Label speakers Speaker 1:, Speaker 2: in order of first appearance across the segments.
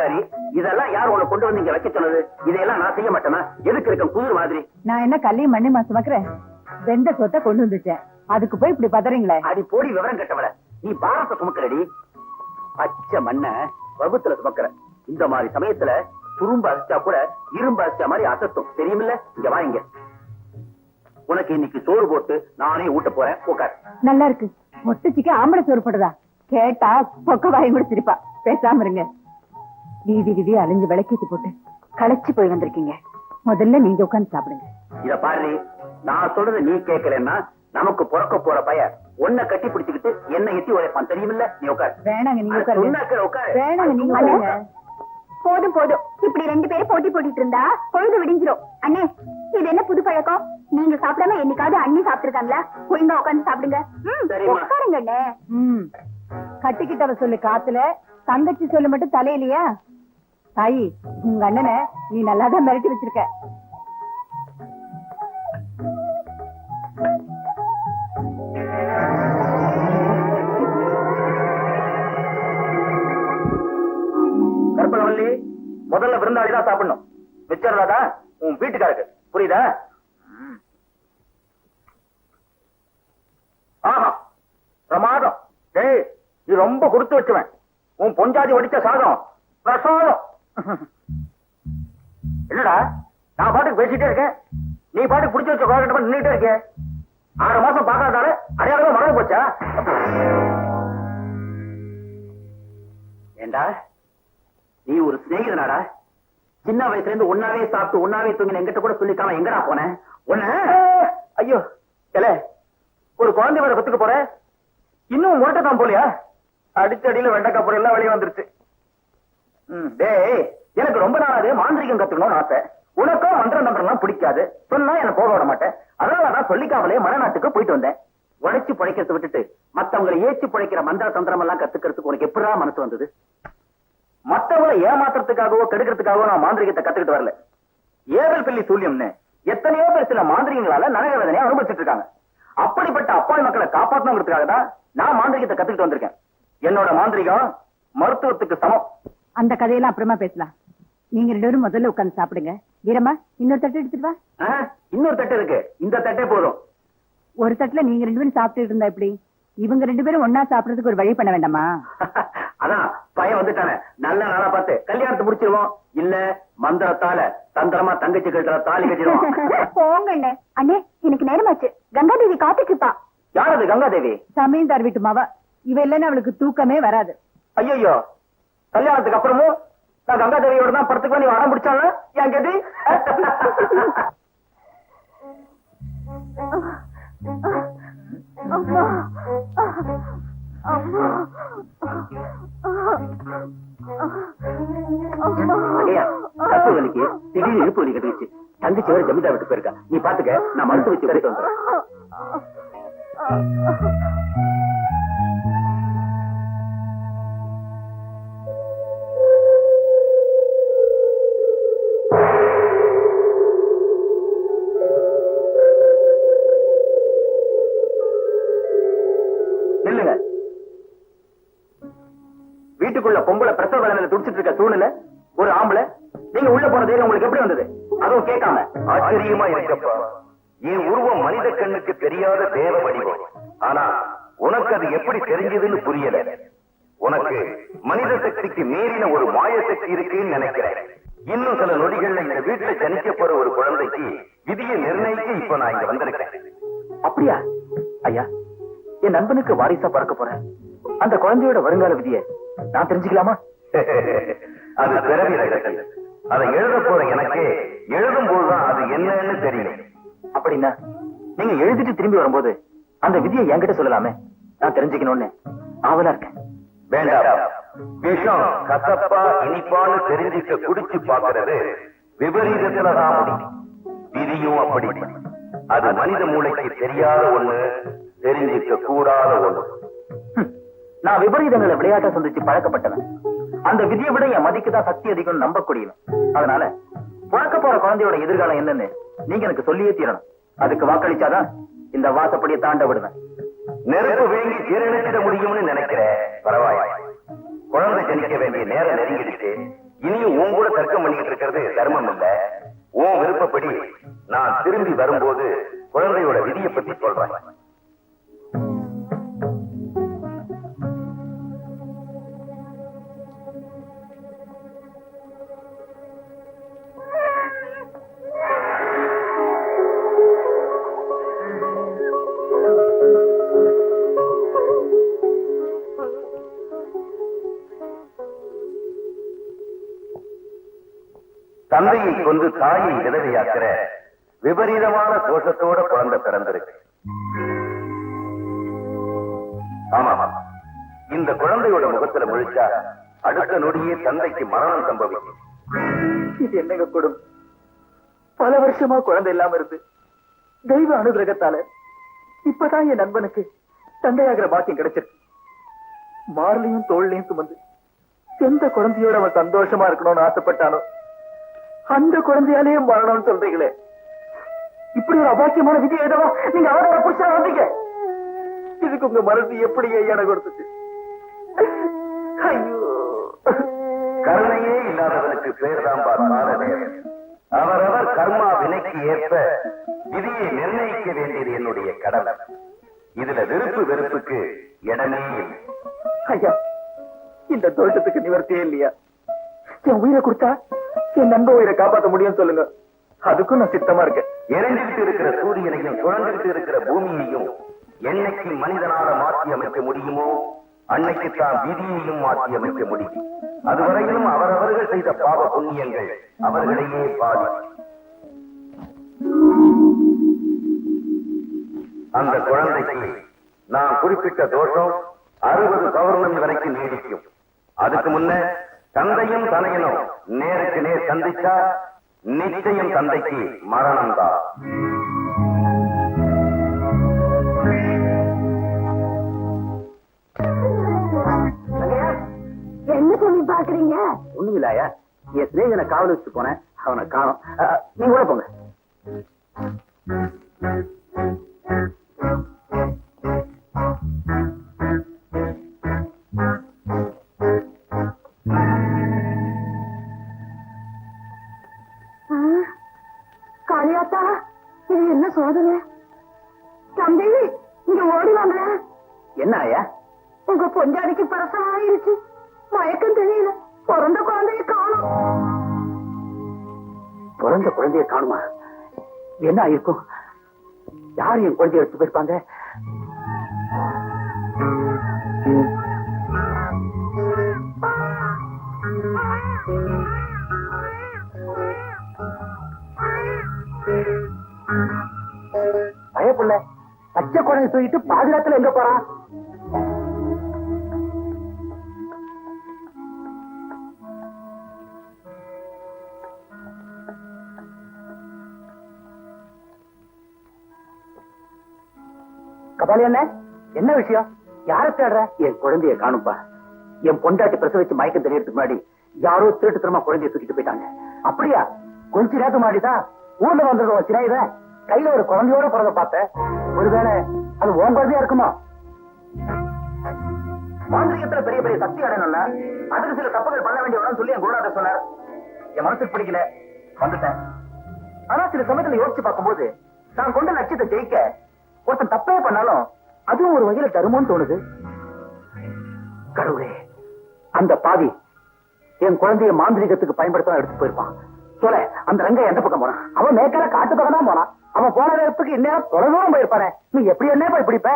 Speaker 1: சரி இதெல்லாம் யார் உன்னை கொண்டு வந்து இங்க வைக்க சொன்னது? இதையெல்லாம் நான் செய்ய மாட்டேனா? எதுக்கு இருக்க குதிர் மாதிரி?
Speaker 2: நான் என்ன கல்லையும் மண்ணையுமா சுமக்கிறேன் வெந்த சொத்தை கொண்டு வந்துட்டேன். அதுக்கு போய் இப்படி பதறீங்களே?
Speaker 1: அடி போடி விவரம் கட்டவள. நீ பாரத்தை சுமக்கிறடி பச்சை மண்ண வகுத்துல சுமக்கிற. இந்த மாதிரி சமயத்துல துரும்பு அரைச்சா கூட இரும்பு அரைச்சா மாதிரி அசத்தும். தெரியுமில்ல? இங்க வா இங்க. உனக்கு இன்னைக்கு சோறு போட்டு நானே ஊட்ட போறேன். உட்கார்
Speaker 2: நல்லா இருக்கு. மொட்டுச்சிக்கு ஆம்பளை சோறுப்படுதா கேட்டா பொக்க வாங்கி கொடுத்திருப்பா பேசாம இருங்க. வீதி வீதி அலைஞ்சு விளக்கேத்தி போட்டு களைச்சு போய் வந்திருக்கீங்க. முதல்ல நீங்க உட்கார்ந்து சாப்பிடுங்க.
Speaker 1: இத பாரு நான் சொல்றத நீ கேட்கலன்னா நமக்கு பிறக்க போற பையன் உன்னை கட்டி பிடிச்சுக்கிட்டு என்ன எட்டி உழைப்பான். தெரியுமில்ல? நீ உட்கார்.
Speaker 2: வேணாங்க நீங்க
Speaker 1: உட்காரு.
Speaker 2: வேணாங்க நீங்க உட்காருங்க.
Speaker 3: போதும் போதும். இப்படி ரெண்டு பேரும் போட்டி போட்டுட்டு இருந்தா பொழுது விடிஞ்சிரும். அண்ணே இது என்ன புது பழக்கம்? நீங்க சாப்பிடாம என்னைக்காவது அண்ணி சாப்பிட்டுருக்காங்களா? ஒழுங்கா உட்காந்து சாப்பிடுங்க. உட்காருங்க அண்ணே.
Speaker 2: ம். கட்டிக்கிட்டவ சொல்லு காத்துல. தங்கச்சி சொல்லு மட்டும் தலையிலையா? தாயி உங்க அண்ணனை நீ நல்லாதான் மிரட்டி வச்சிருக்க.
Speaker 1: கற்பகவல்லி முதல்ல விருந்தாளி தான் சாப்பிடணும் மிச்சர்லாதா உன் வீட்டுக்காருக்கு புரியுதா? ஆஹா பிரமாதம். டேய் நீ ரொம்ப கொடுத்து வச்சுவேன். உன் பொஞ்சாதி வடிச்ச சாதம் பிரசாதம். என்னடா? நான் பாட்டுக்கு பேசிட்டே இருக்கேன். நீ பாட்டுக்கு பிடிச்ச வச்ச கோகிட்ட நின்றுட்டே இருக்கே. ஆறு மாசம் பார்க்காதால அடையாளமே மறந்து போச்சா? ஏண்டா? நீ ஒரு சிநேகிதனாடா? சின்ன வயசுல இருந்து ஒன்னாவே சாப்பிட்டு ஒன்னாவே தூங்கி எங்கிட்ட கூட சொல்லிக்காம எங்கடா போனேன் உன்ன? ஐயோ இல்ல ஒரு குழந்தை வேற கத்துக்க போற? இன்னும் முரட்டதான் போலியா? அடிச்சடியில வெண்டைக்காய் பொருள் எல்லாம் வெளியே வந்துருச்சு. டேய் எனக்கு ரொம்ப நாளாவே மாந்திரிகம் கத்துக்கணும்னு ஆசை. உனக்கும் மந்திரம் தந்திரம்லாம் பிடிக்காது. சொன்னா என்ன போக விட மாட்டேன். அதனால தான் சொல்லிக்காமலே மலைநாட்டுக்கு போயிட்டு வந்தேன். உழைச்சு பிழைக்கிறத விட்டுட்டு மத்தவங்களை ஏச்சு பிழைக்கிற மந்திர தந்திரம் எல்லாம் கத்துக்கிறதுக்கு உனக்கு எப்படிடா மனசு வந்தது? மத்தவங்களை ஏமாத்துறதுக்காகவோ கெடுக்கிறதுக்காகவோ நான் மாந்திரிகத்தை கத்துக்கிட்டு வரல. ஏவல் பில்லி சூல்யம்னு எத்தனையோ பேர் சில மாந்திரிகங்களால நரக வேதனையை அனுபவிச்சுட்டு இருக்காங்க. அப்படிப்பட்ட அப்பாவி மக்களை காப்பாற்றணுங்கிறதுக்காக தான் நான் மாந்திரிகத்தை கத்துக்கிட்டு வந்திருக்கேன். என்னோட மாந்திரிகம் மருத்துவத்துக்கு சமம்.
Speaker 2: அந்த கதையெல்லாம் அப்புறமா பேசலாம். நீங்க ரெண்டு பேரும் முதல்ல உட்கார்ந்து சாப்பிடுங்க. வீரம்மா இன்னொரு தட்டு எடுத்துட்டு வா.
Speaker 1: இன்னொரு தட்டு இருக்கு. இந்த தட்டே போதும்.
Speaker 2: ஒரு தட்டுல நீங்க ரெண்டு பேரும் சாப்பிட்டுட்டு இருந்தா எப்படி? இவங்க ரெண்டு பேரும் ஒன்னா சாப்பிடுறதுக்கு ஒரு வழி பண்ண வேண்டாமா?
Speaker 1: அதான் பையன் வந்துட்டானே. நல்ல நாளா பார்த்து கல்யாணத்தை முடிச்சிருவோம். இல்ல மந்திரத்தால தந்திரமா தங்கச்சி கட்டுற தாலி கட்டிடுவோம்.
Speaker 3: போங்க அண்ணே அண்ணே எனக்கு நேரமாச்சு. கங்காதேவி காத்துட்டு இருப்பா.
Speaker 1: யார் அது கங்காதேவி
Speaker 2: சமயந்தார் வீட்டு மாவா. இவ இல்லைன்னா அவளுக்கு தூக்கமே வராது.
Speaker 1: ஐயோ கல்யாணத்துக்கு அப்புறமும் நான் கங்கா தேவியோட தான் படத்துக்கு நீ வரம் பிடிச்சாங்க என் கேட்டு? திடீர்னு இழுப்பு வலி கட்டுச்சு தங்கச்சி வேற ஜமீன்தார் விட்டு போயிருக்கா. நீ பாத்துக்க நான் மருத்துவ வச்சு வரைக்கும் வந்துடுறேன்.
Speaker 4: ஆச்சரியமா இருக்கப்பா என் உருவம் மனித கண்ணுக்கு தெரியாத தேவ வடிவம். ஆனா உனக்கு அது எப்படி தெரிஞ்சதுன்னு புரியல. உனக்கு மனித சக்திக்கு மீறின ஒரு மாய சக்தி இருக்குன்னு நினைக்கிறேன். இன்னும் சில நொடிகள்ல இந்த வீட்டுல ஜனிக்கப்போற ஒரு குழந்தைக்கு விதியை நிர்ணயிக்க இப்ப நான் இங்க வந்திருக்கேன்.
Speaker 1: அப்படியா? ஐயா என் நண்பனுக்கு வாரிசா பறக்க போறேன். அந்த குழந்தையோட வருங்கால விதியை நான் தெரிஞ்சுக்கலாமா?
Speaker 4: அது பிறவி அதை எழுத போற எனக்கு எழுதும் போதுதான் அது என்னன்னு தெரியும்.
Speaker 1: அப்படின்னா நீங்க எழுதிட்டு திரும்பி வரும்போது அந்த விதியை என்கிட்ட சொல்லலாமே? நான் தெரிஞ்சுக்கணும்னு ஆவலா இருக்கேன்.
Speaker 4: வேண்டாம். விஷம் கசப்பா இனிப்பான்னு தெரிஞ்சுக்க குடிச்சு பாக்குறது விபரீதத்துலதான் முடியும். விதியும் அப்படி. அது மனித மூளைக்கு தெரியாத ஒண்ணு தெரிஞ்சுக்க கூடாத ஒண்ணு.
Speaker 1: நான் விபரீதங்களை விளையாட்டா சந்திச்சு பழக்கப்பட்டவன். அந்த விதியை விட என் மதிக்கு தான் சக்தி அதிகம் நம்பக்கூடியவன். அதனால பிறக்க போற குழந்தையோட எதிர்காலம் என்னன்னு நீங்க எனக்கு சொல்லியே தீரணும். அதுக்கு வாக்களிச்சாதான் இந்த வாசப்படியை தாண்ட விடுவேன்.
Speaker 4: நெருப்பு வேண்டி ஜீரணிச்சிட முடியும்னு நினைக்கிறேன் பரவாயில்ல. குழந்தை ஜனிக்க வேண்டிய நேரம் நெருங்கிடுச்சு. இனியும் உன் கூட தர்க்கம் பண்ணிக்கிட்டு இருக்கிறது தர்மம் இல்ல. உன் விருப்பப்படி நான் திரும்பி வரும்போது குழந்தையோட விதியை பத்தி சொல்றேன். தந்தையை கொண்டு தாயை விதவையாக்கிற விபரீதமான தோஷத்தோட குழந்தை பிறந்திருக்கு. ஆமா இந்த குழந்தையோட முகத்துல முழிச்சா அடுத்த நொடியே தந்தைக்கு மரணம் சம்பவிக்கும்.
Speaker 1: இது என்னங்க கூடும்? பல வருஷமா குழந்தை இல்லாம இருந்து தெய்வ அனுகிரகத்தால இப்பதான் என் நண்பனுக்கு தந்தையாகிற பாக்கியம் கிடைச்சிருக்கு. மார்லையும் தோல்லையும் சுமந்து எந்த குழந்தையோட அவன் சந்தோஷமா இருக்கணும்னு ஆசைப்பட்டானோ அந்த குழந்தையாலேயே மரணம்னு சொல்றீங்களே. இப்படி ஒரு அபாக்கியமான விதி ஏதோ நீங்க அவரோட புருஷா வந்தீங்க. இதுக்கு உங்க மனசு எப்படி ஐயான கொடுத்துச்சு. ஐயோ.
Speaker 4: கருணையே இல்லாதவனுக்கு பேர் தான் பாரதேவன் அவரவர் கர்மா வினைக்கு ஏற்ப விதியை நிர்ணயிக்க வேண்டியது என்னுடைய கடமை. இதுல விருப்பு வெறுப்புக்கு இடமே இல்லை.
Speaker 1: ஐயா இந்த தோட்டத்துக்கு நிவர்த்தியே இல்லையா? என் உயிரை கொடுத்தா என் நண்ப உயிரை காப்பாற்ற முடியும் சொல்லுங்க. அதுக்கும் நான் சித்தமா இருக்கேன்.
Speaker 4: இறங்கிட்டு இருக்கிற சூரியனையும் சுழந்துகிட்டு இருக்கிற பூமியையும் என்னைக்கு மனிதனால மாற்றி அமைக்க முடியுமோ அன்னைக்கு தான் விதியையும் மாற்றி அமைக்க முடியும். அதுவரையிலும் அவரவர்கள் செய்த பாவ புண்ணியங்கள் அவர்களையே பாதி அந்த குழந்தைக்கு நான் குறிப்பிட்ட தோஷம் அறுபது பௌர்ணமி வரைக்கும் நீடிக்கும். அதுக்கு முன்ன தந்தையும் தனையனும் நேருக்கு நேர் சந்திச்சா நிச்சயம் தந்தைக்கு மரணம் தான்.
Speaker 3: என்ன சொல்லி பாக்குறீங்க
Speaker 1: ஒண்ணுமில்லாயா? என் சிநேகனை காவல் வச்சு போனேன். அவனை காணும். நீ உள்ள போங்க.
Speaker 3: பிரசவம் மயக்கம் தெரியல. பிறந்த குழந்தைய காணும்.
Speaker 1: பிறந்த குழந்தைய காணுமா? என்ன ஆயிருக்கும்? யார் என் குழந்தைய எடுத்து போயிருப்பாங்க? பயப்புள்ள பச்சை குழந்தை தூக்கிட்டு பாதுகாத்துல எங்க போறான்? கபாலி என்ன? என்ன விஷயம்? யார தேடுற? என் குழந்தைய காணும்பா. என் பொண்டாட்டி பிரசவிச்சு மயக்கம் தெரியறதுக்கு முன்னாடி யாரோ திருட்டுத்தனமா குழந்தைய தூக்கிட்டு போயிட்டாங்க. அப்படியா? கொஞ்ச நேரத்துக்கு முன்னாடிதான் ஊர்ல வந்தது சிறையில கையில ஒரு குழந்தையோட பிறந்த பார்த்தேன் ஒருவேளை அது உன் குழந்தையா இருக்குமா? மாந்திரிகத்துல பெரிய பெரிய சக்தி அடையணும்ல அதுக்கு சில தப்புகள் பண்ண வேண்டிய சொல்லி என் குருநாதர் சொன்னார். என் மனசுக்கு பிடிக்கல. வந்துட்டேன். ஆனா சில சமயத்துல யோசிச்சு பார்க்கும்போது நான் கொண்ட லட்சியத்தை ஜெயிக்க ஒருத்தன் தப்பே பண்ணாலும் அதுவும் ஒரு வகையில தருமோன்னு தோணுது. கடவுளே அந்த பாவி என் குழந்தைய மாந்திரிகத்துக்கு பயன்படுத்த எடுத்து போயிருப்பான். சொல்ல அந்த ரங்க எந்த பக்கம் போறான்? அவன் மேற்கால காட்டு பக்கம் தான் போனான் அவன் போன நேரத்துக்கு இன்னும் தொலைதூரம் போயிருப்பானே. நீ எப்படி என்ன போய் பிடிப்ப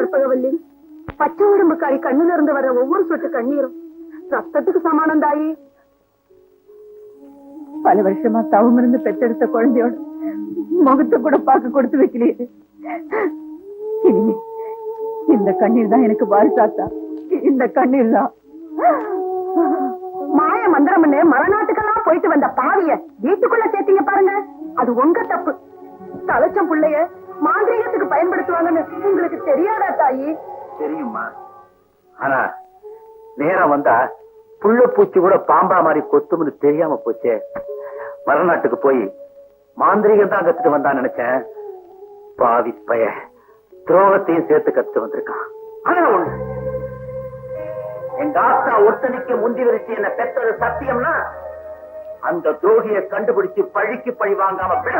Speaker 3: கற்பகவல்லி. பச்சை உடம்புக்காரி கண்ணுல இருந்து வர ஒவ்வொரு சொட்டு கண்ணீரும்
Speaker 5: ரத்தத்துக்கு சமானம் தாயி பல வருஷமா தவம் இருந்து பெற்றெடுத்த குழந்தையோட முகத்தை கூட பார்க்க கொடுத்து வைக்கலையே இனிமே இந்த கண்ணீர் தான் எனக்கு வாரிசாத்தா இந்த கண்ணீர் தான். மாய மந்திரம்னு மரநாட்டுக்கெல்லாம் போயிட்டு வந்த பாவிய வீட்டுக்குள்ள சேர்த்தீங்க பாருங்க. அது உங்க தப்பு. தலைச்சம் பிள்ளைய மாந்திரீகத்துக்கு பயன்படுத்துவாங்கன்னு உங்களுக்கு தெரியாதா தாயி?
Speaker 6: தெரியுமா ஆனா நேரம் வந்தா புள்ள பூச்சி கூட பாம்பா மாதிரி கொத்தும்னு தெரியாம போச்சே. மறுநாட்டுக்கு போய் மாந்திரிகம் தான் கத்துட்டு வந்தான் நினைச்சேன். பாவி பய துரோகத்தையும் சேர்த்து கத்து வந்திருக்கான். ஆனா ஒண்ணு. எங்க ஆத்தா ஒருத்தனைக்கு முந்தி விரிச்சு என்ன பெற்றது சத்தியம்னா அந்த துரோகியை கண்டுபிடிச்சு பழிக்கு பழி வாங்காம விட